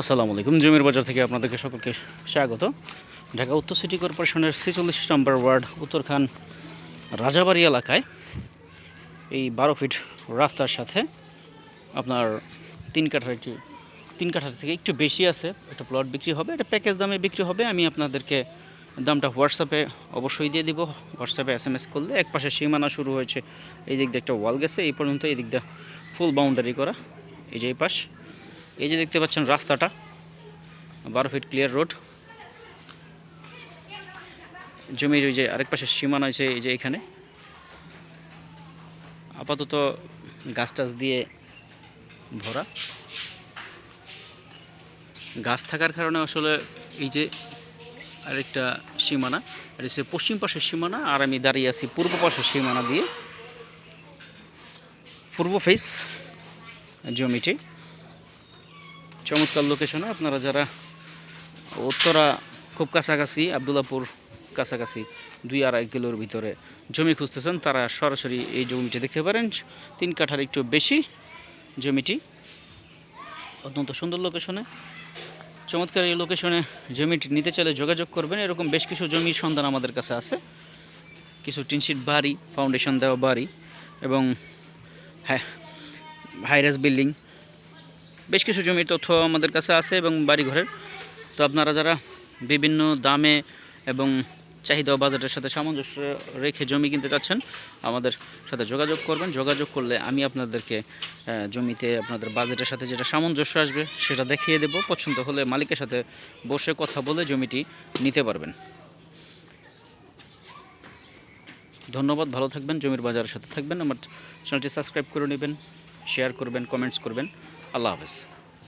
আসসালামু আলাইকুম। জমির বাজার থেকে আপনাদেরকে সকলকে স্বাগত। ঢাকা উত্তর সিটি কর্পোরেশনের ছেচল্লিশ নম্বর ওয়ার্ড, উত্তরখান, রাজাবাড়ি এলাকায় এই বারো ফিট রাস্তার সাথে আপনার তিন কাঠার একটু তিন কাঠার থেকে একটু বেশি আছে। একটা প্লট বিক্রি হবে এটা প্যাকেজ দামে বিক্রি হবে। আমি আপনাদেরকে দামটা হোয়াটসঅ্যাপে অবশ্যই দিয়ে দিব। হোয়াটসঅ্যাপে এস এম এস করলে এক পাশে সীমানা শুরু হয়েছে। এই দিক দিয়ে একটা ওয়াল গেছে, এই পর্যন্ত এই দিক দিয়ে ফুল বাউন্ডারি করা। এই যে এই পাশ। এই যে দেখতে পাচ্ছেন রাস্তাটা, বারো ফিট ক্লিয়ার রোড জমির ওই যে আরেক পাশে সীমানা আছে এই যে এখানে। আপাতত গাছ টাছ দিয়ে ভরা। গাছ থাকার কারণে আসলে এই যে আরেকটা সীমানা, আর হচ্ছে পশ্চিম পাশের সীমানা, আর আমি দাঁড়িয়ে আছি পূর্ব পাশের সীমানা দিয়ে। পূর্ব ফেস জমিটি। চমৎকার লোকেশনে আপনারা যারা উত্তরা খুব কাছাকাছি, আবদুল্লাপুর কাছাকাছি, দুই আড়াই কিলোর ভিতরে জমি খুঁজতেছেন, তারা সরাসরি এই জমিটি দেখতে পারেন। তিন কাঠার একটু বেশি জমিটি। অত্যন্ত সুন্দর লোকেশনে চমৎকার এই লোকেশনে জমিটি নিতে চাইলে যোগাযোগ করবেন। এরকম বেশ কিছু জমির সন্ধান আমাদের কাছে আছে। কিছু টিনশিট বাড়ি ফাউন্ডেশন দেওয়া বাড়ি এবং হ্যাঁ হাইরাস বিল্ডিং বেশ কিছু জমির তথ্য আমাদের কাছে আছে এবং বাড়িঘরের। তো আপনারা যারা বিভিন্ন দামে এবং চাহিদা ও বাজেটের সাথে সামঞ্জস্য রেখে জমি কিনতে চাচ্ছেন, আমাদের সাথে যোগাযোগ করবেন। যোগাযোগ করলে আমি আপনাদেরকে জমিতে আপনাদের বাজেটের সাথে যেটা সামঞ্জস্য আসবে সেটা দেখিয়ে দেব। পছন্দ হলে মালিকের সাথে বসে কথা বলে জমিটি নিতে পারবেন। ধন্যবাদ, ভালো থাকবেন, জমির বাজারের সাথে থাকবেন। আমার চ্যানেলটি সাবস্ক্রাইব করে নেবেন, শেয়ার করবেন, কমেন্টস করবেন। আল্লাহ হাফেজ